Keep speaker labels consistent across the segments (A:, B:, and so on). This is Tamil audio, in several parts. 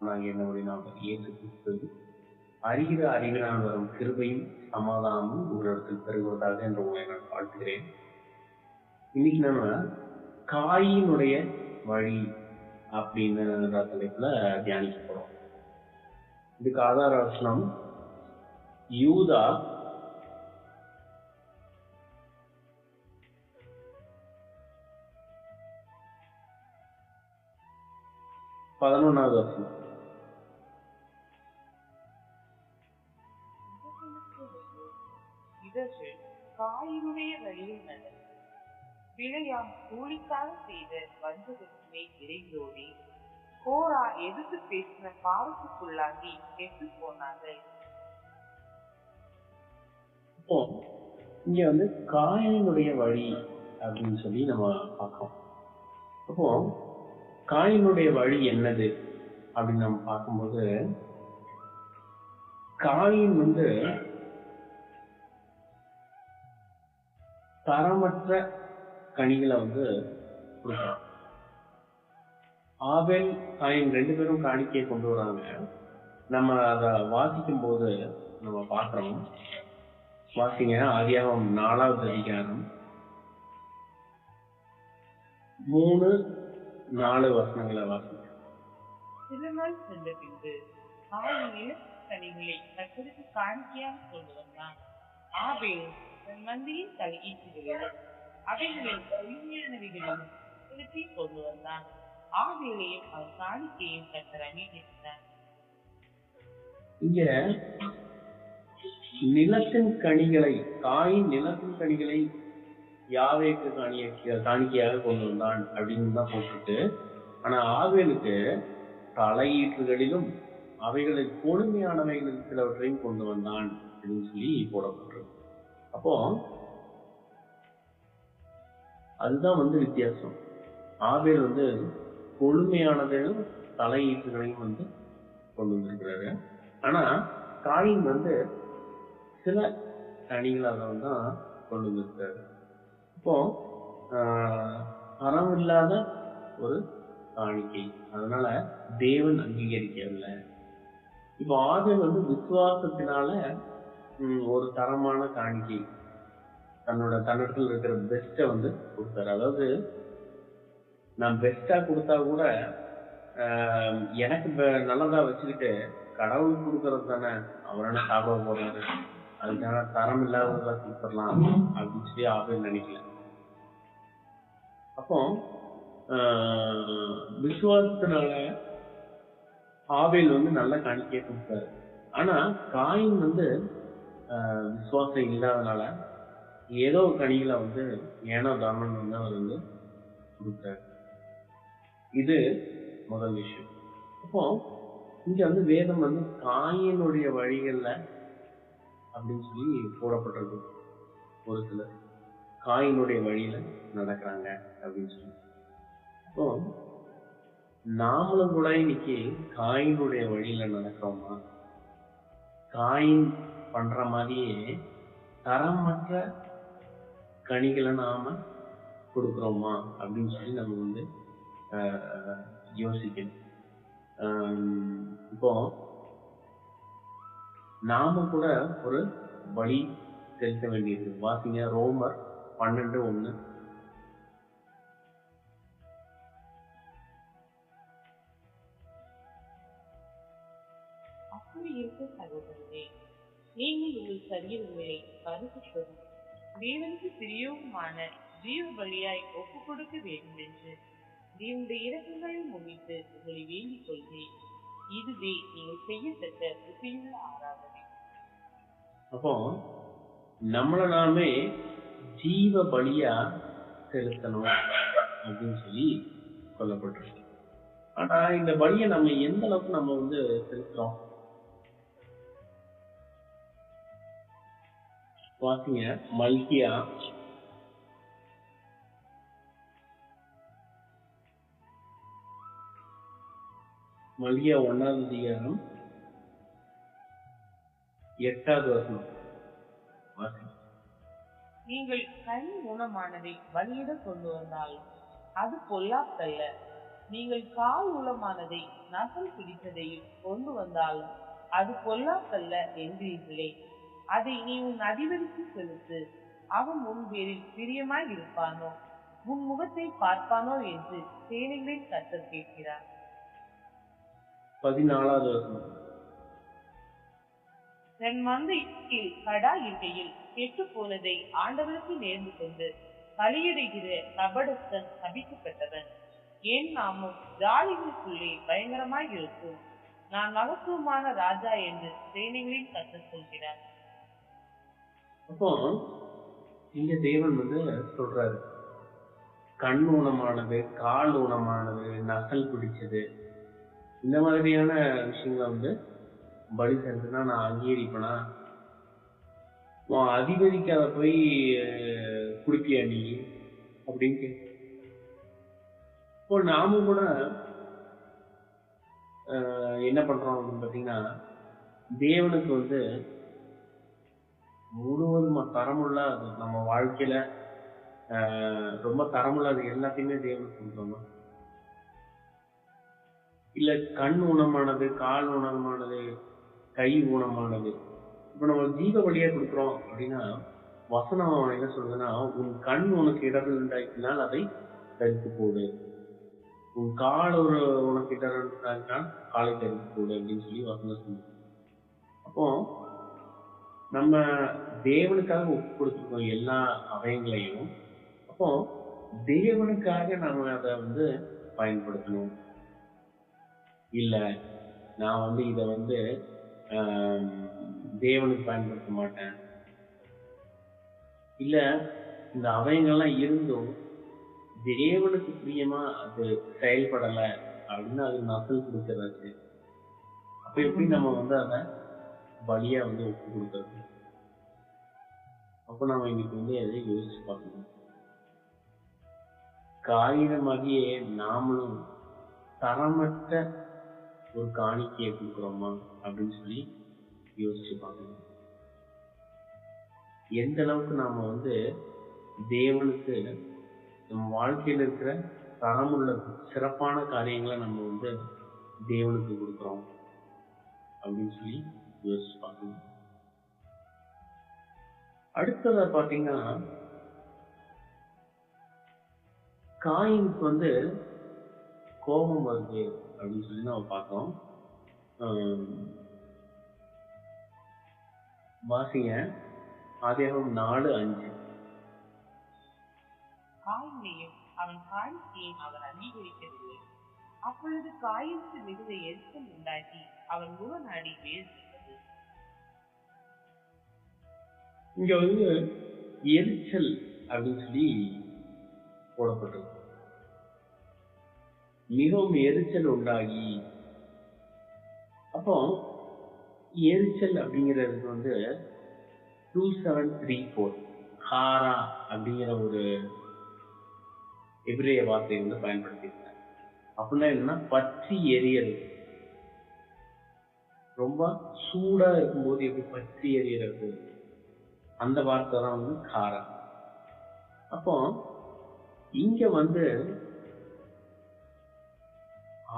A: நாங்கள் என்ன நாமம் இயேசு கிறிஸ்து அறிகிற அறிவினால் வரும் கிருபையும் சமாதானமும் உங்களிடத்தில் பெறுவதாக என்று உங்களை நான் வாழ்த்துகிறேன். இன்னைக்கு நம்ம காயினுடைய வழி அப்படின்ற தலைப்புல தியானிக்க போறோம். இதுக்கு ஆதார வசனம் யூதா பதினொன்னாவது வசனம்.
B: காயினுடைய வழியில் நடந்து பிழையாம் கூலிக்காக செய்த வஞ்சகத்தினை இறைந்தோடி கோரா எதிர்த்து பேசின பாவத்துக்குள்ளாகி கெட்டு போனார்கள்.
A: இப்போ இங்க வந்து காயினுடைய வழி அப்படின்னு சொல்லி நம்ம பார்க்கோம் அப்போ காயினுடைய வழி என்னது அப்படின்னு நம்ம பார்க்கும்போது காயின் வந்து தரமற்ற கனிகளை வந்து கொடுக்குறான் ஆபேல் காயின் ரெண்டு பேரும் காணிக்கையை கொண்டு வராங்க. நம்ம அதை வாசிக்கும் போது நம்ம பார்க்குறோம். வாசிங்க ஆதியாகம் நாலாவது அதிகாரம். மூணு நாலு வசனங்களை வாசிங்க.
B: சில நாள் சென்ற பின்பு காயின் கனிகளை கத்தருக்கு காணிக்கையாக கொண்டு வந்தான். ஆபேல் தன் மந்தியின் தலையீட்டுகளிலும் அவைகளின் தூய்மையானவைகளிலும் திருப்பி கொண்டு வந்தான் ஆவிலையும் அவன் காணிக்கையும் கத்தர் அங்கீகரித்தார்
A: இங்க நிலத்தின் கனிகளை காயின் நிலத்தின் கனிகளை யாவேக்கு காணிய காணிக்கையாக கொண்டு வந்தான் அப்படின்னு தான் போட்டுட்டு ஆனா ஆவேலுக்கு தலையீட்டுகளிலும் அவைகளில் கொடுமையானவைகளில் சிலவற்றையும் கொண்டு வந்தான் அப்படின்னு சொல்லி போடப்பட்டிருக்கு. அப்போ அதுதான் வந்து வித்தியாசம். ஆவேல் வந்து கொழுமையானதையும் தலையீட்டுகளையும் வந்து கொண்டு வந்திருக்கிறாரு. ஆனா காயின் வந்து சில கனிகளை தான் தான் கொண்டு வந்திருக்காரு இப்போ ஆஹ், அறம் இல்லாத ஒரு காணிக்கை. அதனால தேவன் அங்கீகரிக்கவில்லை. இப்போ ஆதல் வந்து விசுவாசத்தினால ஒரு தரமான காணிக்கை. தன்னோட தன்னிடத்தில் இருக்கிற பெஸ்ட்டை வந்து கொடுத்தாரு. அதாவது நான் பெஸ்டா கொடுத்தா கூட ஆஹ், எனக்கு நல்லதா வச்சுக்கிட்டு கடவுள் கொடுக்கறது தானே அவர் என்ன சாப்பிட போறாரு? அதுக்கான தரம் இல்லாததா கொடுத்துடலாம் அப்படின்னு சொல்லி ஆபேல் நினைக்கல. அப்போ ஆஹ், விசுவாசத்தினால ஆவேல் வந்து நல்ல காணிக்கையை கொடுத்தாரு. ஆனா காயின் வந்து விசுவாசம் இல்லாதனால ஏதோ ஒரு கனிகளை வந்து ஏனோ தானம் வந்து அவர் வந்து கொடுத்தாரு. இது முதல் விஷயம். அப்போ இங்க வந்து வேதம் வந்து காயினுடைய வழிகள்ல அப்படின்னு சொல்லி போடப்பட்டிருக்கு. ஒரு சிலர் காயினுடைய வழியில நடக்கிறாங்க அப்படின்னு சொல்லி. அப்போ நாமளும் கூட இன்னைக்கு காயினுடைய வழியில நடக்கிறோமா? காயின் பண்ற மாதிரியே தரமற்ற கனிகளை நாம கொடுக்குறோமா அப்படின்னு சொல்லி நம்ம வந்து ஆஹ், யோசிக்கணும். இப்போ நாம கூட ஒரு வழி செலுத்த வேண்டியது வாசிங்க. ரோமர் பன்னெண்டு
B: ஒன்று நீங்கள் உங்கள் சரீரங்களை பரிசுத்தமும் தேவனுக்கு பிரியோகமான ஜீவ பலியாய் ஒப்பு கொடுக்க வேண்டும் என்று தேவனுடைய இரக்கங்களை முன்னிட்டு உங்களை வேண்டிக் கொள்கிறேன். இதுவே நீங்கள் செய்யத்தக்க உபயுள்ள ஆராதனை.
A: அப்போ நம்மளை நாமே ஜீவ பலியா செலுத்தணும் அப்படின்னு சொல்லி சொல்லப்பட்டிருக்கு ஆனா இந்த பலியை நம்ம எந்த அளவுக்கு நம்ம வந்து செலுத்துறோம்? பாத்தீங்க மல்கியா மல்கியா ஒன்னாவது அதிகாரம். எட்டாவது வசனம்.
B: நீங்கள் கனி ஊனமானதை பலியிட கொண்டு வந்தாலும் அது பொல்லாப்பல்ல. நீங்கள் கால் ஊனமானதை நகல் பிடித்ததையும் கொண்டு வந்தாலும் அது பொல்லாக்கல்ல என்கிறீர்களே அதை நீ உன் அதிபதிக்கு செலுத்து. அவன் உன் பேரில் பிரியமாய் இருப்பானோ? உன் முகத்தை பார்ப்பானோ என்று சேனைகளின் கத்தர் கேட்கிறார்.
A: பதினாலாவது வசனம்.
B: தன் மந்தையில் கடா இருக்கையில் கெட்டு போனதை ஆண்டவருக்கு நேர்ந்து கொண்டு பலியிடுகிற கபடத்தன் சபிக்கப்பட்டவன். என் நாமும் ஜாலிகளுக்குள்ளே பயங்கரமாய் இருக்கும். நான் மகத்துவமான ராஜா என்று சேனைகளின் கத்தர் சொல்கிறார்.
A: அப்போ இங்க தேவன் வந்து சொல்றாரு. கண் ஊனமானது கால் ஊனமானது நகல் பிடிச்சது. இந்த மாதிரியான விஷயங்களை வந்து பலி செலுத்தினா நான் அங்கீகரிப்பேனா? உன் அதிபதிக்கு அதை போய் குடிப்பியா நீ? அப்படின்னு கேட்க இப்போ நாம கூட என்ன பண்றோம் அப்படின்னு பாத்தீங்கன்னா தேவனுக்கு வந்து முழுவதுமா தரமுள்ள அது நம்ம வாழ்க்கையில ஆஹ், ரொம்ப தரமுள்ள அது எல்லாத்தையுமே தேவன் கொடுக்கணும் இல்ல கண் ஊனமானது கால் ஊனமானது கை ஊனமானது. இப்ப நம்ம ஜீவ வழியா கொடுக்குறோம் அப்படின்னா வசனம் என்ன சொல்றதுன்னா உன் கண் உனக்கு இடர்கள் உண்டாக்கினால் அதை தரித்து போடு. உன் கால் ஒரு உனக்கு இடர்கள் உண்டாக்கினால் காலை தரித்து போடு அப்படின்னு சொல்லி வசனம் சொல்லுது. அப்போ நம்ம தேவனுக்காக ஒப்பு கொடுத்துருக்கோம் எல்லா அவயங்களையும். அப்போ தேவனுக்காக நம்ம அதை வந்து பயன்படுத்தணும். இல்ல நான் வந்து இத வந்து தேவனுக்கு பயன்படுத்த மாட்டேன். இல்ல இந்த அவயங்கள்லாம் இருந்தும் தேவனுக்கு பிரியமா அது செயல்படல அப்படின்னு அது நசல் கொடுக்கறாச்சு அப்ப எப்படி நம்ம வந்து அதை பலியா வந்து ஒப்பு கொடுக்கறது. அப்ப நாம இன்னைக்கு வந்து எதை யோசிச்சு பார்க்கணும்? காகிதமாகிய நாமளும் தரமற்ற ஒரு காணிக்கையை கொடுக்குறோமா? அப்படின்னு சொல்லி யோசிச்சு பார்க்கணும். எந்த அளவுக்கு நாம வந்து தேவனுக்கு நம் வாழ்க்கையில இருக்கிற தரமுள்ள சிறப்பான காரியங்களை நம்ம வந்து தேவனுக்கு கொடுக்குறோம் அப்படின்னு சொல்லி அடுத்ததா பாத்தீங்கன்னா காயினுக்கு வந்து கோபம் வருது அப்படின்னு சொல்லி நம்ம பார்த்தோம். வாசிங்க. ஆதியாகமம் நாலு அஞ்சு.
B: காயினையும் அவன் காணிக்கையும் அவர் அங்கீகரிக்கவில்லை. அப்பொழுது காயினுக்கு மிகுந்த எரிச்சல் உண்டாக்கி அவன் முகநாடி வேறு
A: இங்க வந்து எரிச்சல் அப்படின்னு சொல்லி போடப்பட்டிருக்கு. மிகவும் எரிச்சல் உண்டாகி. அப்போ எரிச்சல் அப்படிங்கிறது வந்து டூ செவன் த்ரீ ஃபோர் ஹாரா அப்படிங்கிற ஒரு எபிரேய வார்த்தையை வந்து பயன்படுத்தியிருக்காங்க. அப்படின்னா என்னன்னா பற்றி எரியல் ரொம்ப சூடா இருக்கும்போது எப்படி பற்றி எரியறது அந்த வார்த்தை தான் வந்து காரா அப்போ இங்க வந்து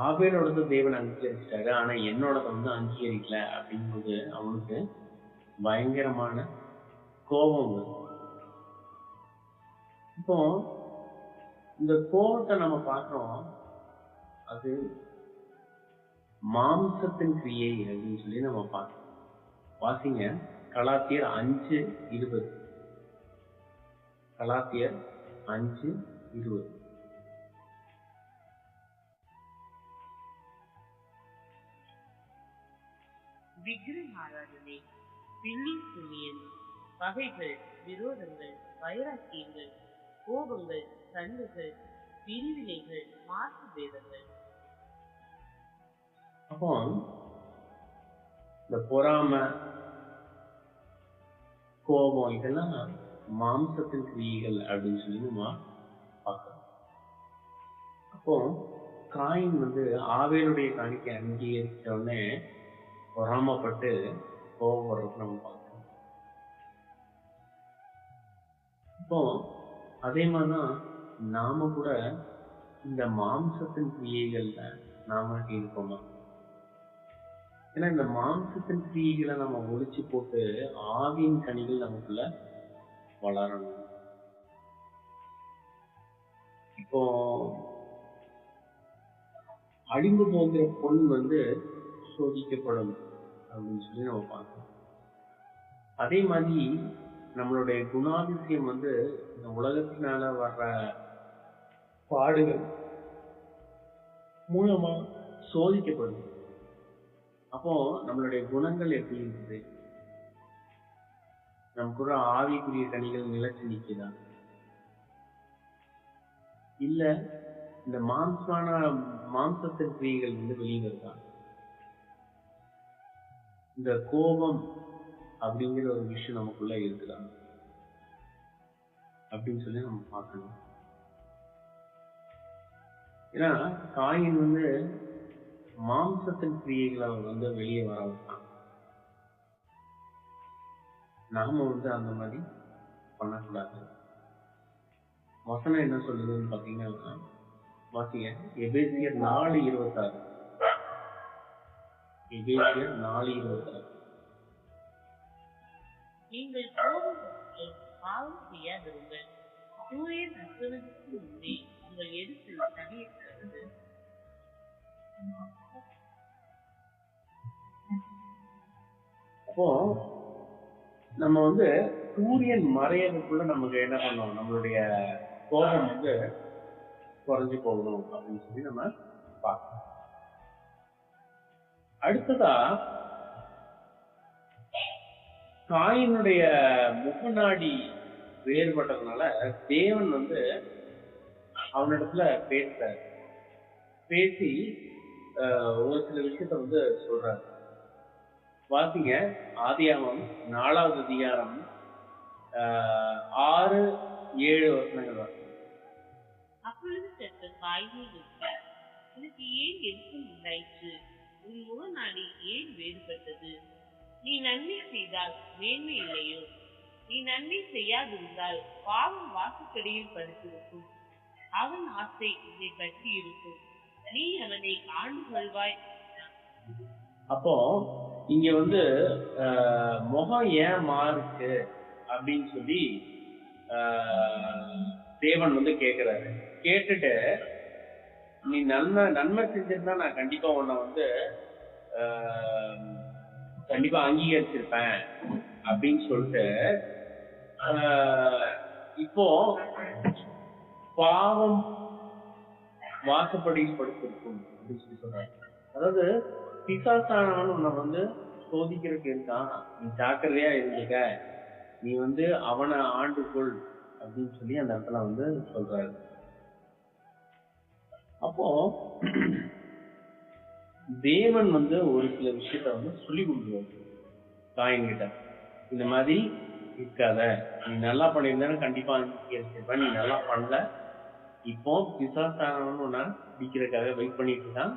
A: ஆபேலோடது தேவன் அங்கீகரிச்சிட்டாரு ஆனா என்னோடத வந்து அங்கீகரிக்கல அப்படிங்கும்போது அவனுக்கு பயங்கரமான கோபம் வரும் இப்போ இந்த கோபத்தை நம்ம பார்க்கிறோம் அது மாம்சத்தின் கிரியை அப்படின்னு சொல்லி நம்ம பார்க்கிறோம். வாசிங்க. கலாத்தியர் அஞ்சு இருபது. கலாத்தியர் அஞ்சு இருபது.
B: விக்கிரக ஆராதனை பில்லி சுமியல் பகைகள் விரோதங்கள் வைராக்கியங்கள் கோபங்கள் சண்டைகள் பிரிவினைகள் மாற்று பேதங்கள்.
A: அப்போ இந்த பொறாமை கோபம் இதெல்லாம் மாம்சத்தின் கிரியைகள் அப்படின்னு சொல்லி நம்ம பார்க்கிறோம். அப்போ காயின் வந்து ஆவேனுடைய காணிக்கை அங்கீகரிச்ச உடனே பொறாமப்பட்டு கோபப்படுறது நம்ம பார்க்கிறோம். இப்போ அதே மாதிரிதான் நாம கூட இந்த மாம்சத்தின் கிரியைகள்ல நாம இருக்கோமா? ஏன்னா இந்த மாம்சத்தின் கிரியைகளை நம்ம ஒழிச்சு போட்டு ஆவியின் கனிகள் நமக்குள்ள வளரணும். இப்போ அழிந்து போகிற பொன் வந்து சோதிக்கப்படும் அப்படின்னு சொல்லி நம்ம பார்க்கணும் அதே மாதிரி நம்மளுடைய குணாதிசயம் வந்து இந்த உலகத்தினால வர்ற பாடுகள் மூலமா சோதிக்கப்படும் அப்போ நம்மளுடைய குணங்கள் எப்படி இருக்குது நம்ம கூட ஆவிக்குரிய கனிகள் நிலைச்சு நிக்குதா இல்ல இந்த மாம்சமான மாம்சத்தின் கிரியைகள் வந்து வெளியே இந்த கோபம் அப்படிங்கிற ஒரு விஷயம் நமக்குள்ள இருக்குதா? அப்படின்னு சொல்லி நம்ம பார்க்கணும். ஏன்னா காயின் வந்து மாம்சத்தின் கிரியைகளை வந்து வெளியே வர வைத்தான் நாம வந்து அந்த மாதிரி பண்ணக்கூடாது. வசனம் என்ன சொல்லுதுன்னு பாத்தீங்கன்னா வாசிங்க. எபேசியர் நாலு இருபத்தாறு. எபேசியர் நாலு இருபத்தாறு.
B: நீங்கள் கோபப்பட்டு பாவம் செய்யாதிருங்கள். தூய அஸ்தமனத்துக்கு முன்னே உங்கள் எரிச்சல் தனியிருக்கிறது
A: அப்போ நம்ம வந்து சூரியன் மறையதுக்குள்ள நமக்கு என்ன பண்ணணும் நம்மளுடைய கோபம் வந்து குறைஞ்சு போகணும் அப்படின்னு சொல்லி நம்ம பார்க்கணும். அடுத்ததா காயினுடைய முகநாடி வேறுபட்டதுனால தேவன் வந்து அவனிடத்துல பேசுறாரு. பேசி ஒரு சில விஷயத்த வந்து சொல்றாரு. வாசிங்க. ஆதியாமம் நாலாவது அதிகாரம் ஆறு ஏழு வசனங்கள் வாசிங்க.
B: அப்பொழுது சற்று காய்கறி எனக்கு ஏன் எரிச்சல் உண்டாயிற்று? உன் முகநாடி ஏன் வேறுபட்டது? நீ நன்மை செய்தால் மேன்மை இல்லையோ? நீ நன்மை செய்யாதிருந்தால் பாவம் வாசக்கடியில் படுத்திருக்கும். அவன் ஆசை உன்னை பற்றி இருக்கும் நீ அவனை ஆண்டு கொள்வாய்
A: அப்போ இங்க வந்து ஆஹ், முகம் ஏன் மாறுக்கு அப்படின்னு சொல்லி ஆஹ், தேவன் வந்து கேக்குறாரு. கேட்டுட்டு நீ நன்மை நன்மை செஞ்சிருந்தா நான் கண்டிப்பா உன்னை வந்து ஆஹ், கண்டிப்பா அங்கீகரிச்சிருப்பேன். அப்படின்னு சொல்லிட்டு ஆஹ், இப்போ பாவம் வாசப்படியில் படுத்திருக்கும் அப்படின்னு சொல்லி சொல்றாங்க. அதாவது பிசாசானவன் உன்னை வந்து சோதிக்கிறதுக்கு இருக்கான். நீ ஜாக்கிரதையா இருந்துக்க. நீ வந்து அவனை ஆண்டுகொள் அப்படின்னு சொல்லி அந்த இடத்துல வந்து சொல்றாரு. அப்போ தேவன் வந்து ஒரு சில விஷயத்த வந்து சொல்லி கொடுக்குறாரு. காயின் கிட்ட இந்த மாதிரி இருக்காத. நீ நல்லா பண்ணியிருந்தா கண்டிப்பா அங்கீகரிச்சிருப்ப நீ நல்லா பண்ணல. இப்போ பிசாசானவன் உன்னை பிடிக்கிறதுக்காக வெயிட் பண்ணிட்டு இருக்கான்.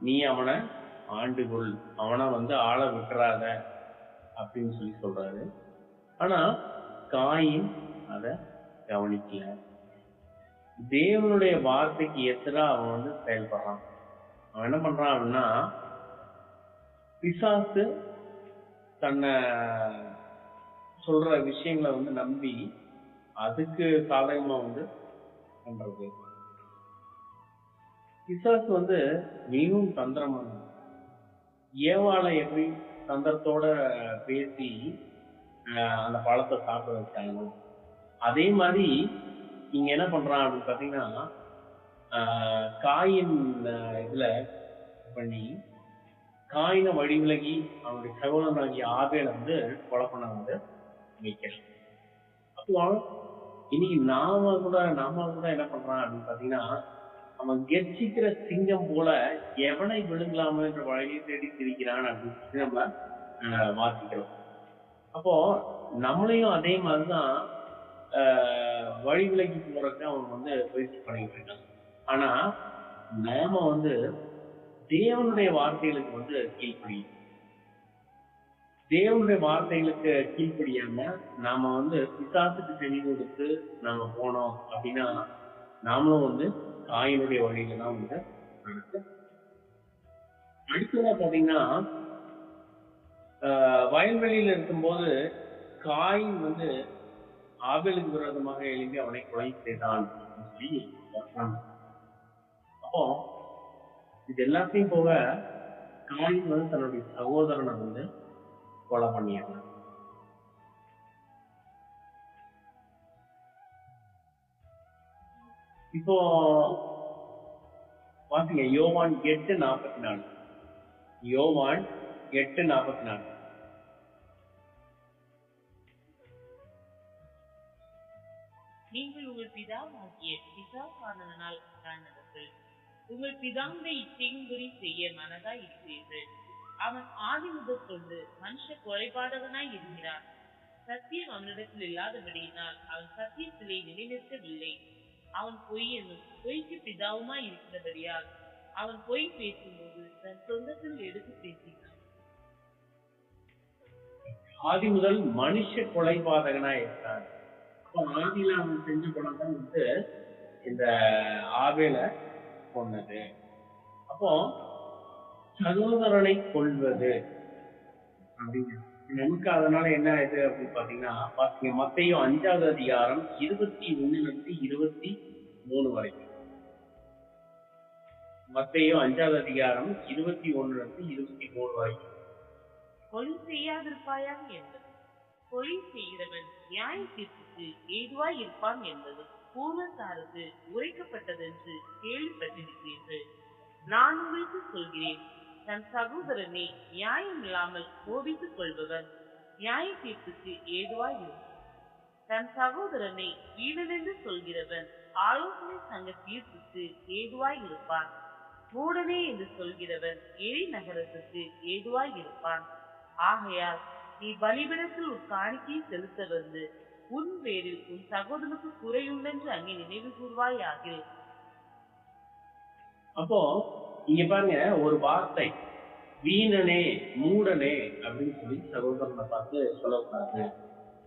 A: நீ அவனை ஆண்டுக்குள் அவனை வந்து ஆள விட்டுறாத அப்படின்னு சொல்லி சொல்றாரு. ஆனா காயின் அத கவனிக்கல. தேவனுடைய வார்த்தைக்கு எத்தனை அவன் வந்து செயல்படுறான். அவன் என்ன பண்றான் அப்படின்னா பிசாசு தன்னை சொல்ற விஷயங்களை வந்து நம்பி அதுக்கு சாதகமா வந்து பண்றது. பிசாசு வந்து மிகவும் தந்திரமானது ஏவாளை எப்படி தந்திரத்தோட பேசி அந்த பழத்தை சாப்பிட வச்சாங்க. அதே மாதிரி இங்க என்ன பண்றான் அப்படின்னு பாத்தீங்கன்னா காயின் இதுல பண்ணி காயினை வழி விலகி அவனுடைய சகோதரனாகிய ஆபேல வந்து கொலை பண்ண வந்து வைக்கிறான் அப்போ இன்னைக்கு நாம கூட நாம கூட என்ன பண்றான் அப்படின்னு பாத்தீங்கன்னா அவன் கெர்ச்சிக்கிற சிங்கம் போல எவனை விழுங்கலாமோ என்ற வழியை தேடி திரிக்கிறான் அப்படின்னு நம்ம ஆஹ், வாசிக்கிறோம். அப்போ நம்மளையும் அதே மாதிரிதான் ஆஹ், வழி விலகி போறதுக்கு அவன் வந்து பயிற்சி பண்ணிட்டு இருக்கான். ஆனா நாம வந்து தேவனுடைய வார்த்தைகளுக்கு வந்து கீழ்ப்படியும் தேவனுடைய வார்த்தைகளுக்கு கீழ்ப்படியாம நாம வந்து பிசாசுக்கு செவி கொடுத்து நாம போனோம் அப்படின்னா நாமளும் வந்து தாயினுடைய வழியில தான் வந்து நடக்குது அடுத்ததா பாத்தீங்கன்னா ஆஹ் வயல்வெளியில இருக்கும்போது காய் வந்து ஆபேலுக்கு விரோதமாக எழுதி அவனை கொலை செய்தான் அப்படின்னு சொல்லி அப்போ இது எல்லாத்தையும் போக காயின் வந்து தன்னுடைய சகோதரனை வந்து கொலை பண்ணிடுறான் இப்போ பாத்தீங்க யோவான் எட்டு நாற்பத்தி நாலு யோவான் எட்டு நாற்பத்தி நாலு
B: நீங்கள் உங்கள் பிதாவாகிய பிசாசானதனால் காரணவர்கள் உங்கள் பிதாவுடைய இச்சையின்படி செய்ய மனதாய் இருக்கிறீர்கள். அவன் ஆதி முதல் கொண்டு மனுஷ கொலைபாதகனாய் இருக்கிறான். சத்தியம் அவனிடத்தில் இல்லாதபடியினால் அவன் சத்தியத்திலே நிலைநிற்கவில்லை. அவன் பொய் என்னும் பொய்க்கு பிதாவுமாய் இருக்கிறபடியால் அவன் பொய் பேசும்போது தன் சொந்தத்தில் எடுத்து பேசினான்.
A: ஆதி முதல் மனுஷ கொலைபாதகனா இருக்கான் அப்ப ஆதியில அவன் செஞ்ச படம் தான் வந்து இந்த ஆவேல கொன்னது அப்போ சகோதரனை கொள்வது அப்படிங்க நமக்கு அதனால என்ன ஆயிடுது அப்படின்னு பாத்தீங்கன்னா பாத்தீங்க மத்தையும் அஞ்சாவது அதிகாரம் இருபத்தி ஒண்ணுல இருந்து இருபத்தி மூணு வரைக்கும். மத்தையும் அஞ்சாவது அதிகாரம் இருபத்தி ஒண்ணுல இருந்து இருபத்தி மூணு வரைக்கும்.
B: கொலை செய்யாதிருப்பாயாக என்பது. கொலை செய்கிறவன் நியாய தீர்ப்புக்கு ஏதுவாய் இருப்பான் என்பது. பூர்வத்தாருக்கு உரைக்கப்பட்டதென்று கேள்விப்பட்டிருக்கிறீர்கள். நான் உங்களுக்கு சொல்கிறேன் தன் சகோதரனை நியாயம் இல்லாமல் கோபித்துக் கொள்பவன் நியாய தீர்ப்புக்கு ஏதுவாய் இருக்கும் தன் சகோதரனை வீடனென்று சொல்கிறவன் ஆலோசனை சங்க தீர்ப்புக்கு ஏதுவாய் இருப்பான். மூடனே என்று சொல்கிறவன் எரி நகரத்துக்கு ஏதுவாய் இருப்பான். ஆகையால் நீ பலிபிடத்தில் உன் காணிக்கையை செலுத்த வந்து உன் பேரில் உன் சகோதரனுக்கு குறையுண்டென்று அங்கே நினைவு கூறுவாயாக
A: அப்போ இங்க பாருங்க ஒரு வார்த்தை வீணனே மூடனே அப்படின்னு சொல்லி சகோதரனை பார்த்து சொல்லக்கூடாது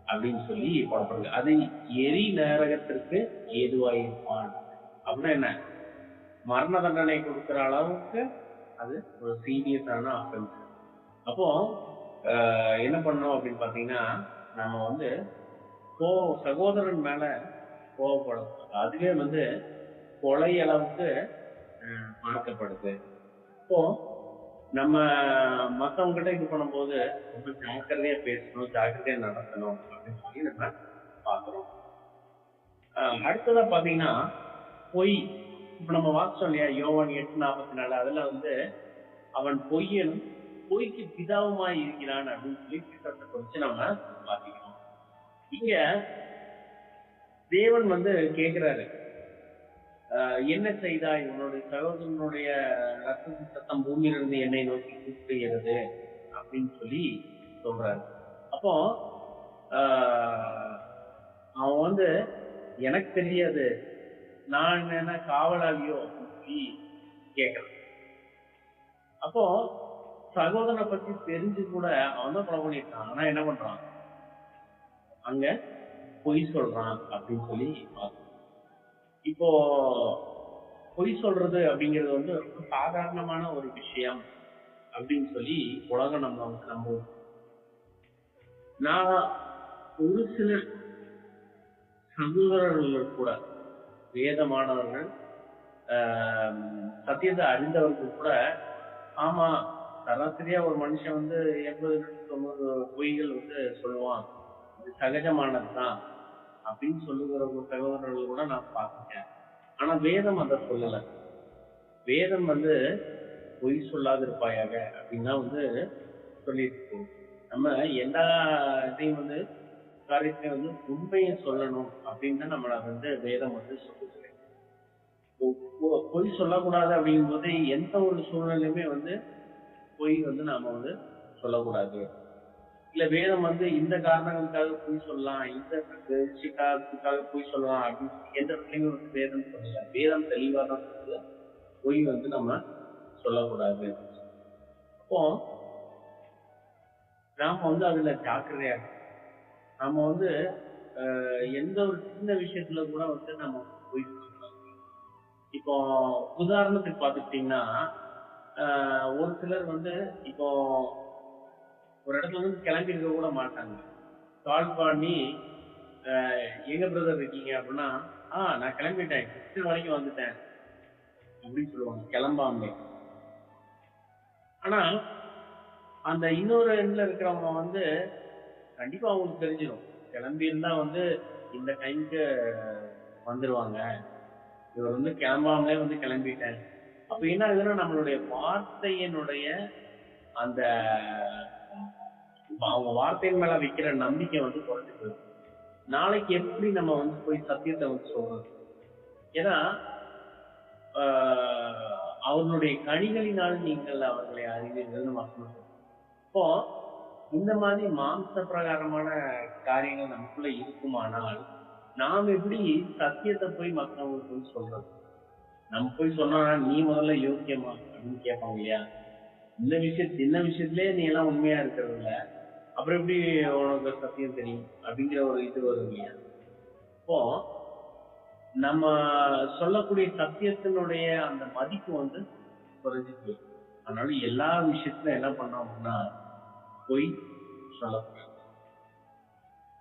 A: அப்படின்னு சொல்லி போடப்படுங்க அது எரி நரகத்திற்கு ஏதுவாயிருப்பான் அப்படின்னா என்ன? மரண தண்டனை கொடுக்கிற அளவுக்கு அது ஒரு சீரியஸான அஃபென்ஸ் அப்போ என்ன பண்ணோம் அப்படின்னு பாத்தீங்கன்னா நம்ம வந்து கோ சகோதரன் மேல கோவப்படும் அதுவே வந்து கொலை அளவுக்கு பார்க்கப்படுது. இப்போ நம்ம மத்தவங்க கிட்ட இது பண்ணும்போது ரொம்ப ஜாக்கிரதையா பேசணும் ஜாக்கிரதையா நடத்தணும் அப்படின்னு சொல்லி நம்ம பாக்குறோம் அடுத்ததா பாத்தீங்கன்னா பொய். இப்ப நம்ம வாசிச்சோம் இல்லையா? யோவன் எட்டு நாற்பத்தி நாலு அதுல வந்து அவன் பொய்யன் பொய்க்கு பிதாவுமாய் இருக்கிறான் அப்படின்னு சொல்லி கிட்டத்தை குறிச்சு நம்ம பாத்திக்கிறோம் இங்க தேவன் வந்து கேக்குறாரு. என்ன செய்தாய்? உன்னுடைய சகோதரனுடைய ரத்தம் சத்தம் பூமியிலிருந்து என்னை நோக்கி கூப்பிடுகிறது அப்படின்னு சொல்லி சொல்றாரு. அப்போ ஆஹ் அவன் வந்து எனக்கு தெரியாது. நான் என்ன காவலாளியோ? அப்படின்னு சொல்லி கேட்கறான் அப்போ சகோதரனை பத்தி தெரிஞ்சு கூட அவன் தான் கொலை பண்ணிருக்கான் ஆனா என்ன பண்றான்? அங்க பொய் சொல்றான் அப்படின்னு சொல்லி பார்க்கிறோம். இப்போ பொய் சொல்றது அப்படிங்கிறது வந்து ரொம்ப சாதாரணமான ஒரு விஷயம் அப்படின்னு சொல்லி உலகம் நம்ம நம்புவோம் நான் ஒரு சில சகோதரர்கள் கூட வேதமானவர்கள் ஆஹ், சத்தியத்தை அறிந்தவர்கள் கூட ஆமா சராசரியா ஒரு மனுஷன் வந்து எண்பது தொண்ணூறு பொய்கள் வந்து சொல்லுவான். இது சகஜமானதுதான். அப்படின்னு சொல்லுகிற ஒரு சகோதரர்கள் கூட நான் பார்த்துட்டேன் ஆனா வேதம் அதை சொல்லல. வேதம் வந்து பொய் சொல்லாதிருப்பாயாக அப்படின்னா வந்து சொல்லிட்டு நம்ம எல்லா இதையும் வந்து காரியத்தையும் வந்து உண்மையை சொல்லணும் அப்படின்னு தான் நம்மளை வந்து வேதம் வந்து சொல்லுது. பொய் சொல்லக்கூடாது அப்படிங்கும்போது எந்த ஒரு சூழ்நிலையுமே வந்து பொய் வந்து நாம வந்து சொல்லக்கூடாது. இல்ல வேதம் வந்து இந்த காரணங்களுக்காக பொய் சொல்லலாம் இந்த விஷயக்காக பொய் சொல்லலாம் அப்படின்னு எந்த இடத்துலயுமே வந்து வேதம் சொல்லல. வேதம் தெளிவா தான் சொல்லுது. பொய் வந்து நம்ம சொல்லக்கூடாது. அப்போ நாம வந்து அதுல ஜாக்கிரதையா நாம வந்து ஆஹ், எந்த ஒரு சின்ன விஷயத்துல கூட வந்து நம்ம பொய் சொல்லலாம். இப்போ உதாரணத்துக்கு பாத்துக்கிட்டீங்கன்னா ஆஹ் ஒரு சிலர் வந்து இப்போ ஒரு இடத்துல இருந்து கிளம்பி இருக்க கூட மாட்டாங்க. கால் பண்ணி ஆஹ் எங்க பிரதர் இருக்கீங்க அப்படின்னா ஆ நான் கிளம்பிட்டேன். கிருஷ்ணன் வரைக்கும் வந்துட்டேன். அப்படின்னு சொல்லுவாங்க. கிளம்பாமலே. ஆனா அந்த இன்னொரு எண்ட்ல இருக்கிறவங்க வந்து கண்டிப்பா அவங்களுக்கு தெரிஞ்சிடும் கிளம்பி இருந்தா வந்து இந்த டைம்க்கு வந்துருவாங்க. இவர் வந்து கிளம்பாமலே வந்து கிளம்பிட்டேன் அப்ப என்ன ஆகுதுன்னா நம்மளுடைய வார்த்தையினுடைய அந்த அவங்க வார்த்தையின் மேல வைக்கிற நம்பிக்கை வந்து குறைஞ்சு போயிடும் நாளைக்கு எப்படி நம்ம வந்து போய் சத்தியத்தை வந்து சொல்றது? ஏன்னா ஆஹ் அவர்களுடைய கனிகளினால் நீங்கள் அவர்களை அறிவீர்கள்னு வசனம் இப்போ இந்த மாதிரி மாம்ச பிரகாரமான காரியங்கள் நமக்குள்ள இருக்குமானால் நாம் எப்படி சத்தியத்தை போய் மற்றவங்களுக்கு வந்து சொல்றது? நம்ம போய் சொன்னா நீ முதல்ல யோக்கியமா அப்படின்னு கேட்பாங்க இல்லையா? இந்த விஷயம் சின்ன விஷயத்திலே நீ எல்லாம் உண்மையா இருக்கிறது இல்ல. அப்புறம் எப்படி உனக்கு சத்தியம் தெரியும்? அப்படிங்கிற ஒரு இது வரும் இல்லையா? இப்போ நம்ம சொல்லக்கூடிய சத்தியத்தினுடைய அந்த மதிப்பு வந்து குறைஞ்சிட்டு அதனால எல்லா விஷயத்திலும் என்ன பண்ணோம் அப்படின்னா போய் சொல்லக்கூடாது.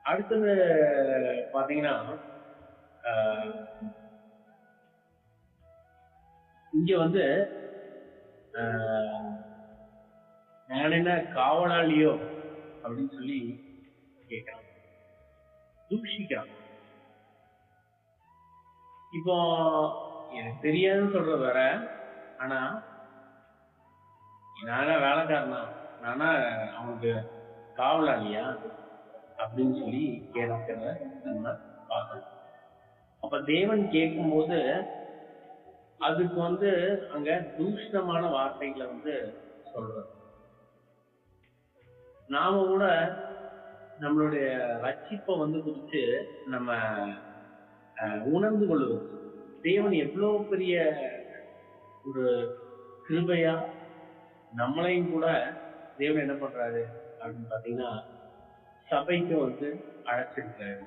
A: அடுத்தது பாத்தீங்கன்னா ஆஹ், இங்க வந்து ஆஹ், நான் என்ன காவலாளியோ அப்படின்னு சொல்லி கேட்கிறான் தூஷிக்கிறான் இப்போ எனக்கு தெரியாதுன்னு சொல்றது வேற. ஆனா நானா வேலைக்காரனா? நானா அவனுக்கு காவலாளியா? அப்படின்னு சொல்லி கேட்கிறத நம்ம பார்க்கணும். அப்ப தேவன் கேட்கும்போது அதுக்கு வந்து அங்க தூஷணமான வார்த்தைகளை வந்து சொல்றது நாம கூட நம்மளுடைய ரட்சிப்பை வந்து குறித்து நம்ம அஹ், உணர்ந்து கொள்ளுவோம். தேவன் எவ்வளவு பெரிய ஒரு கிருபையா நம்மளையும் கூட தேவன் என்ன பண்றாரு அப்படின்னு பாத்தீங்கன்னா சபைக்கு வந்து அழைச்சிருக்காரு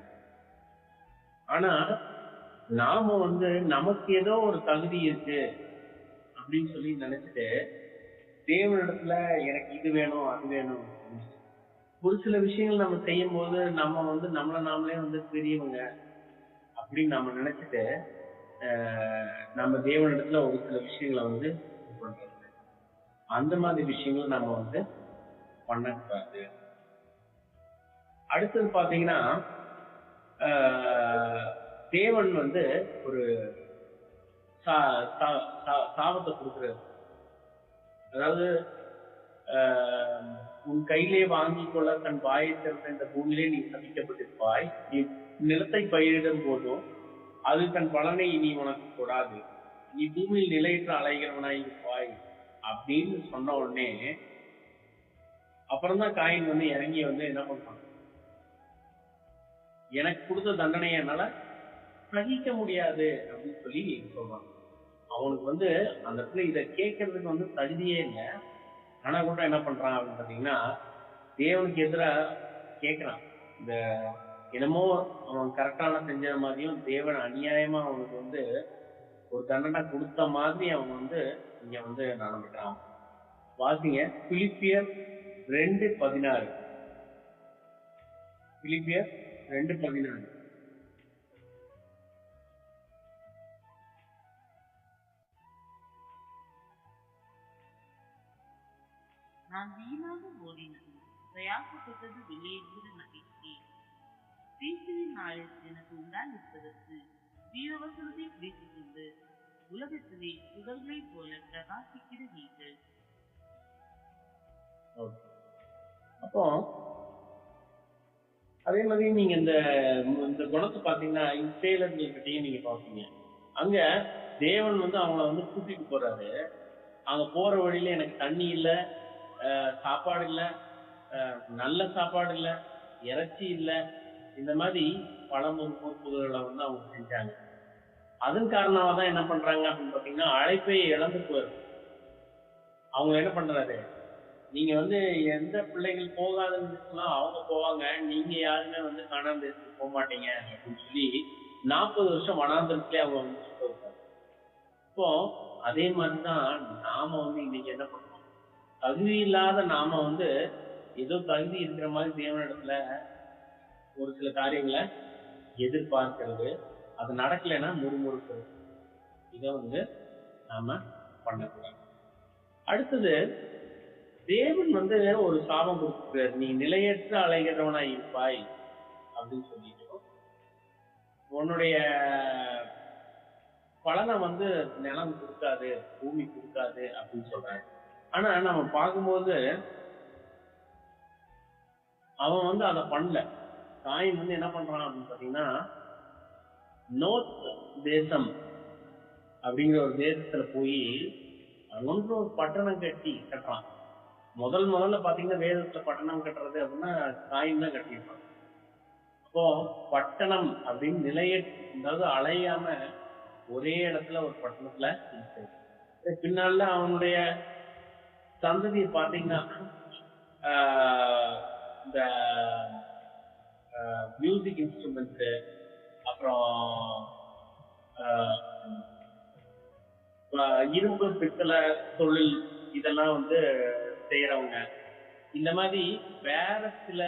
A: ஆனா நாம வந்து நமக்கு ஏதோ ஒரு தகுதி இருக்கு அப்படின்னு சொல்லி நினைச்சிட்டு தேவனிடத்துல எனக்கு இது வேணும் அது வேணும் ஒரு சில விஷயங்கள் நம்ம செய்யும் போது நம்ம வந்து நம்மளை நாமளே வந்து பெரியவங்க அப்படின்னு நம்ம நினைச்சிட்டு நம்ம தேவனிடத்துல ஒரு சில விஷயங்களை வந்து பண்றது. அந்த மாதிரி விஷயங்கள் நம்ம வந்து பண்ணக்கூடாது. அடுத்தது பாத்தீங்கன்னா ஆஹ், தேவன் வந்து ஒரு சா- சா- சா- சாபத்தை கொடுக்குறாரு. அதாவது ஆஹ், உன் கையிலே வாங்கிக் கொள்ள தன் வாயை திறந்த இந்த பூமியிலே நீ சபிக்கப்பட்டிருப்பாய். நீ நிலத்தை பயிரிடும் போதும் அது தன் பலனை இனி உனக்கு கொடாது நீ பூமியில் நிலையற்ற அலைகிறவனாய் இருப்பாய் அப்படின்னு சொன்ன உடனே அப்புறம்தான் காயின் வந்து இறங்கி வந்து என்ன பண்ணுவாங்க எனக்கு கொடுத்த தண்டனையை என்னால சகிக்க முடியாது அப்படின்னு சொல்லி சொல்றான். அவனுக்கு வந்து அந்த இடத்துல இதை கேட்கறதுக்கு வந்து தகுதியே இல்லை. ஆனா கூட என்ன பண்றான் அப்படின்னு பாத்தீங்கன்னா தேவனுக்கு எதிராக கேட்கிறான் இந்த என்னமோ அவன் கரெக்டான செஞ்ச மாதிரியும் தேவன் அநியாயமா அவனுக்கு வந்து ஒரு தண்டனை கொடுத்த மாதிரி அவன் வந்து இங்க வந்து நடந்துட்டான் வாசிங்க. பிலிப்பியர் ரெண்டு பதினாறு. பிலிப்பியர் ரெண்டு பதினாறு.
B: நான் வீணாக ஓடினது பிரயாசப்பட்டது வெளியேறுகிற நகைக்கு கிறிஸ்துவின் நாளில் எனக்கு உண்டாயிருப்பதற்கு ஜீவவசனத்தை பிடித்துக் கொண்டு உலகத்திலே சுடர்களைப் போல பிரகாசிக்கிற நீங்கள்.
A: அப்போ அதே மாதிரி நீங்க இந்த இந்த குணத்தை பாத்தீங்கன்னா இஸ்ரேலர்கள்கிட்டயும் நீங்க பாப்பீங்க அங்க தேவன் வந்து அவங்கள வந்து கூட்டிட்டு போறாரு. அங்க போற வழியில எனக்கு தண்ணி இல்ல. சாப்பாடு இல்ல நல்ல சாப்பாடு இல்லை இறைச்சி இல்லை இந்த மாதிரி பல முற்புகளை வந்து அவங்க செஞ்சாங்க. அதன் காரணமாக தான் என்ன பண்றாங்க அப்படின்னு பாத்தீங்கன்னா அழைப்பை இழந்து போயிடும் அவங்க என்ன பண்றாரு? நீங்க வந்து எந்த பிள்ளைகள் போகாதுன்னு சொன்னா அவங்க போவாங்க. நீங்க யாருமே வந்து காணாம போக மாட்டீங்க அப்படின்னு சொல்லி நாற்பது வருஷம் வனாந்திரத்திலே அவங்க வந்து இப்போ அதே மாதிரிதான் நாம வந்து இன்னைக்கு என்ன பண்றோம்? தகுதி இல்லாத நாம வந்து ஏதோ தகுதி இருக்கிற மாதிரி தேவனிடத்துல ஒரு சில காரியங்களை எதிர்பார்க்கிறது. அது நடக்கலைன்னா முறுமுறுக்கிறது. இதை வந்து நாம பண்ணக்கூடாது. அடுத்தது தேவன் வந்து ஒரு சாபம் கொடுக்கிறார் நீ நிலையற்ற அலைகிறவனா இருப்பாய் அப்படின்னு சொல்லிட்டு. உன்னுடைய பலனை வந்து நிலம் கொடுக்காது பூமி கொடுக்காது அப்படின்னு சொல்றாரு. ஆனா நம்ம பார்க்கும்போது அவன் வந்து அதை பண்ணல. காயின் வந்து என்ன பண்றான் அப்படின்னு பாத்தீங்கன்னா நோர்த் தேசம் அப்படிங்கிற ஒரு தேசத்துல போய் அவன் ஒரு பட்டணம் கட்டி கட்டுறான். முதல் முதல்ல பாத்தீங்கன்னா வேதத்துல பட்டணம் கட்டுறது அப்படின்னா காயின் தான் கட்டியிருப்பாங்க. அப்போ பட்டணம் அப்படின்னு நிலைய அதாவது அலையாம ஒரே இடத்துல ஒரு பட்டணத்துல பின்னால அவனுடைய சந்ததி பாத்தீங்கன்னா ஆஹ் இந்த மியூசிக் இன்ஸ்ட்ருமெண்ட்ஸ் அப்புறம் ஆஹ் இரும்பு பித்தளை தொழில் இதெல்லாம் வந்து செய்யறவங்க இந்த மாதிரி வேற சில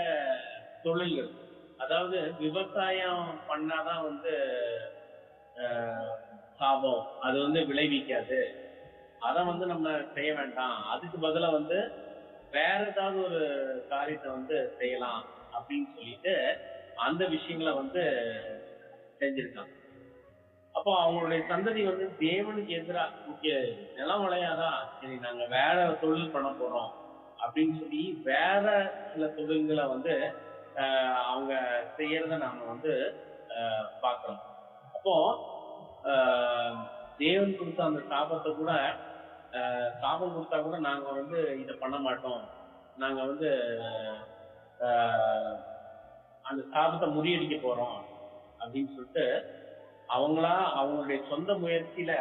A: தொழில்கள் அதாவது விவசாயம் பண்ணாதான் வந்து ஆஹ் சாபம் அது வந்து விளைவிக்காது. அதை வந்து நம்ம செய்ய வேண்டாம். அதுக்கு பதிலா வந்து வேற ஏதாவது ஒரு காரியத்தை வந்து செய்யலாம் அப்படின்னு சொல்லிட்டு அந்த விஷயங்களை வந்து செஞ்சிருக்காங்க. அப்போ அவங்களுடைய சந்ததி வந்து தேவனுக்கு எதிராக முக்கிய நிலம் விளையாதா சரி நாங்க வேற தொழில் பண்ண போறோம் அப்படின்னு சொல்லி வேற சில தொழில்களை வந்து ஆஹ் அவங்க செய்யறத நாம வந்து ஆஹ் அப்போ ஆஹ் தேவன் கொடுத்த அந்த சாபத்தை கூட சாபம் கொடுத்தா கூட நாங்க வந்து இதை பண்ண மாட்டோம். நாங்க வந்து அந்த சாபத்தை முறியடிக்க போறோம் அப்படின்னு சொல்லிட்டு அவங்களா அவங்களுடைய சொந்த முயற்சியில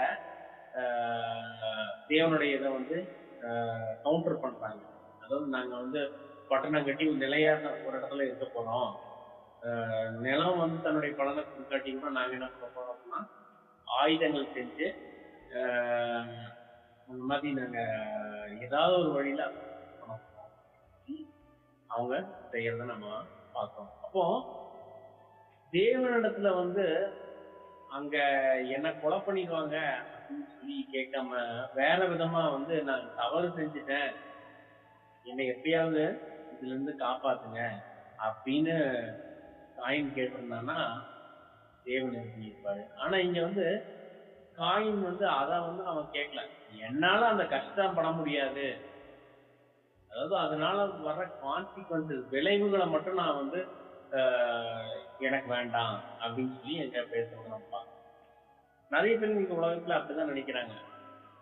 A: தேவனுடைய இதை வந்து கவுண்டர் பண்றாங்க. அதாவது நாங்க வந்து பட்டணம் கட்டி நிலையா ஒரு இடத்துல இருக்க போறோம். நிலம் வந்து தன்னுடைய பலனை கொடுக்காட்டி கூட நாங்க என்ன பண்ண போறோம் அப்படின்னா ஆயுதங்கள் செஞ்சு அந்த மாதிரி நாங்க ஏதாவது ஒரு வழியில அவங்க செய்யறத நம்ம பார்த்தோம். அப்போ தேவனிடத்துல வந்து அங்க என்ன கொலை பண்ணிடுவாங்க அப்படின்னு சொல்லி கேட்காம வேற விதமா வந்து நான் தவறு செஞ்சுட்டேன். என்னை எப்படியாவது இதுல இருந்து காப்பாத்துங்க அப்படின்னு காயின் கேட்டிருந்தான்னா தேவன் இருப்பாரு ஆனா இங்க வந்து காயின் வந்து அதை வந்து அவன் கேட்கல என்னால அந்த கஷ்டம் பட முடியாது. அதாவது அதனால வர்ற கான்சிக்வன்சஸ் விளைவுகளை மட்டும் நான் வந்து ஆஹ், எனக்கு வேண்டாம் அப்படின்னு சொல்லி என்கிட்ட பேசுறது நம்ம நிறைய பேர் இன்னைக்கு உலகத்துல அப்படிதான் நினைக்கிறாங்க.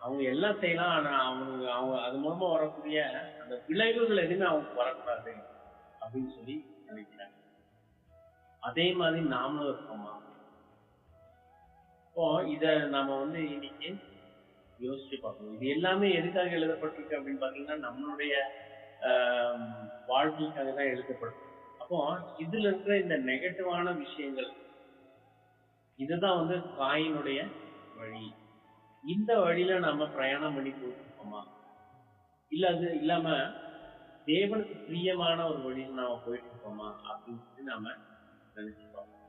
A: அவங்க எல்லாம் செய்யலாம் ஆனா அவங்க அவங்க அது மூலமா வரக்கூடிய அந்த விளைவுகள் எதுவுமே அவங்களுக்கு வரக்கூடாது அப்படின்னு சொல்லி நினைக்கிறாங்க. அதே மாதிரி நாமளும் இருக்கோமா இப்போ இத நாம வந்து இன்னைக்கு யோசிச்சு பார்க்கணும். இது எல்லாமே எதுக்காக எழுதப்பட்டிருக்கு அப்படின்னு பாத்தீங்கன்னா நம்மளுடைய வாழ்க்கைக்காக தான் எழுதப்படும் அப்போ இதுல இருக்கிற இந்த நெகட்டிவான விஷயங்கள் இதுதான் வந்து காயினுடைய வழி. இந்த வழியில நாம பிரயாணம் பண்ணி போயிருக்கோமா இல்ல அது இல்லாம தேவனுக்கு பிரியமான ஒரு வழியில நாம போயிட்டு இருக்கோமா அப்படின்னு சொல்லி நாம பார்ப்போம்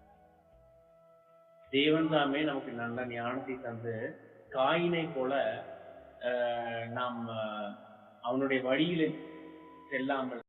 A: தேவன் தாமே நமக்கு நல்ல ஞானத்தை தந்து காயினை போல நாம் அவனுடைய வழியில் செல்லாமல்